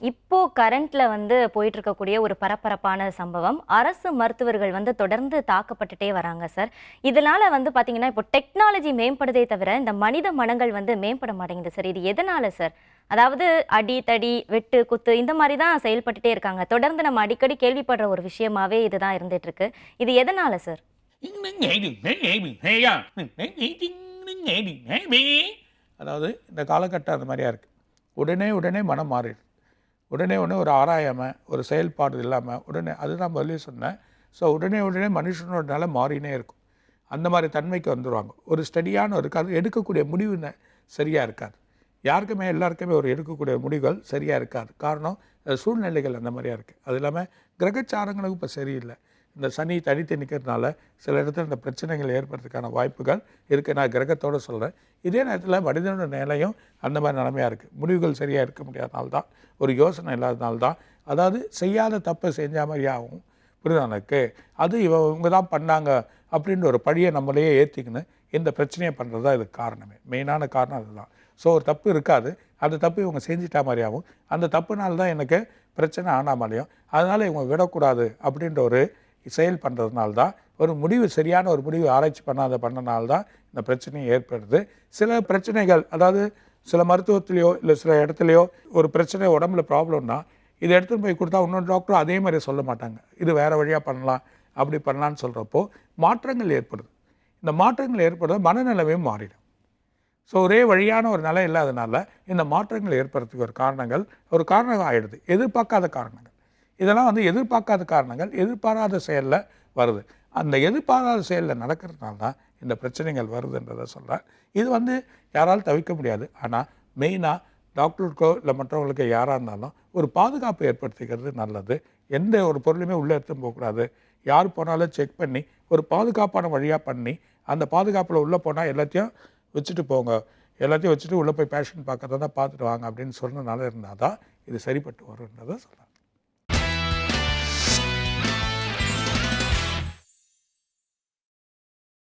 கரண்ட்ல வந்து போயிட்டு இருக்கக்கூடிய ஒரு பரபரப்பான சம்பவம். அரசு மருத்துவர்கள் வந்து தொடர்ந்து தாக்கப்பட்டுட்டே வராங்க சார் இதனால வந்து பாத்தீங்கன்னா இப்போ டெக்னாலஜி மேம்படுதே தவிர இந்த மனித மனங்கள் வந்து மேம்பட மாட்டேங்குது சார் இது எதனால சார் அதாவது அடி தடி வெட்டு குத்து இந்த மாதிரி தான் செயல்பட்டுட்டே இருக்காங்க. தொடர்ந்து நம்ம அடிக்கடி கேள்விப்படுற ஒரு விஷயமாவே இதுதான் இருந்துட்டு இருக்கு இது எதனால சார் அதாவது இந்த காலகட்டம் அந்த மாதிரியா இருக்குது உடனே உடனே மனம் மாறிடு உடனே உடனே ஒரு ஆராயாமல் ஒரு செயல்பாடு இல்லாமல் உடனே அதுதான் முதல்ல சொன்னேன். ஸோ உடனே உடனே மனுஷனோட நிலை மாறினே இருக்கும். அந்த மாதிரி தன்மைக்கு வந்துடுவாங்க ஒரு ஸ்டடியான ஒரு கதை எடுக்கக்கூடிய முடிவு சரியாக இருக்காது. யாருக்குமே எல்லாருக்குமே ஒரு எடுக்கக்கூடிய முடிவுகள் சரியாக இருக்காது. காரணம் சூழ்நிலைகள் அந்த மாதிரியா இருக்குது அது இல்லாமல் கிரகச்சாரங்களும் இப்போ சரியில்லை. இந்த சனி தனித்து நிற்கிறதுனால சில இடத்துல இந்த பிரச்சனைகள் ஏற்படுறதுக்கான வாய்ப்புகள் இருக்குது நான் கிரகத்தோடு சொல்கிறேன் இதே நேரத்தில் மனிதனோட நிலையும் அந்த மாதிரி நிலைமையாக இருக்குது முடிவுகள் சரியாக இருக்க முடியாதனால தான் ஒரு யோசனை இல்லாதனால தான். அதாவது செய்யாத தப்பை செஞ்ச மாதிரி ஆகும். அது இவ இவங்க தான் பண்ணாங்க அப்படின்ற ஒரு பழியை நம்மளையே ஏற்றிக்கின்னு இந்த பிரச்சனையை பண்ணுறது தான் இதுக்கு காரணமே. மெயினான காரணம் அதுதான். ஸோ ஒரு தப்பு இருக்காது. அந்த தப்பு இவங்க செஞ்சிட்டா மாதிரியாகவும் அந்த தப்புனால தான் எனக்கு பிரச்சனை ஆனா மாதிரியும் அதனால் இவங்க விடக்கூடாது அப்படின்ற ஒரு செயல் பண்ணுறதுனால தான் ஒரு முடிவு சரியான ஒரு முடிவு ஆராய்ச்சி பண்ணாத பண்ணனால தான் இந்த பிரச்சனையும் ஏற்படுது. சில பிரச்சனைகள் அதாவது சில மருத்துவத்துலேயோ இல்லை சில இடத்துலையோ ஒரு பிரச்சனை உடம்புல ப்ராப்ளம்னா இதை எடுத்துகிட்டு போய் கொடுத்தா இன்னொரு டாக்டரும் அதே மாதிரி சொல்ல மாட்டாங்க. இது வேறு வழியாக பண்ணலாம் அப்படி பண்ணலான்னு சொல்கிறப்போ மாற்றங்கள் ஏற்படுது. இந்த மாற்றங்கள் ஏற்படுறது மனநிலைமையும் மாறிடும். ஸோ ஒரே வழியான ஒரு நிலை இல்லாதனால இந்த மாற்றங்கள் ஏற்படுறதுக்கு ஒரு காரணங்கள் ஒரு காரணம் ஆகிடுது எதிர்பார்க்காத காரணங்கள். இதெல்லாம் வந்து எதிர்பார்க்காத காரணங்கள் எதிர்பாராத செயலில் வருது. அந்த எதிர்பாராத செயலில் நடக்கிறதுனால தான் இந்த பிரச்சனைகள் வருதுன்றதை சொல்கிறேன் இது வந்து யாராலும் தவிர்க்க முடியாது. ஆனால் மெயினாக டாக்டருக்கோ இல்லை மற்றவங்களுக்கு யாராக இருந்தாலும் ஒரு பாதுகாப்பு ஏற்படுத்திக்கிறது நல்லது. எந்த ஒரு பொருளுமே உள்ளே எடுத்துன்னு போகக்கூடாது. யார் போனாலும் செக் பண்ணி ஒரு பாதுகாப்பான வழியாக பண்ணி அந்த பாதுகாப்பில் உள்ளே போனால் எல்லாத்தையும் வச்சுட்டு போங்க. எல்லாத்தையும் வச்சுட்டு உள்ளே போய் பேஷண்ட் பார்க்கறதா பார்த்துட்டு வாங்க அப்படின்னு சொன்னனால இருந்தால் தான் இது சரிப்பட்டு வரும்ன்றதை சொல்கிறேன்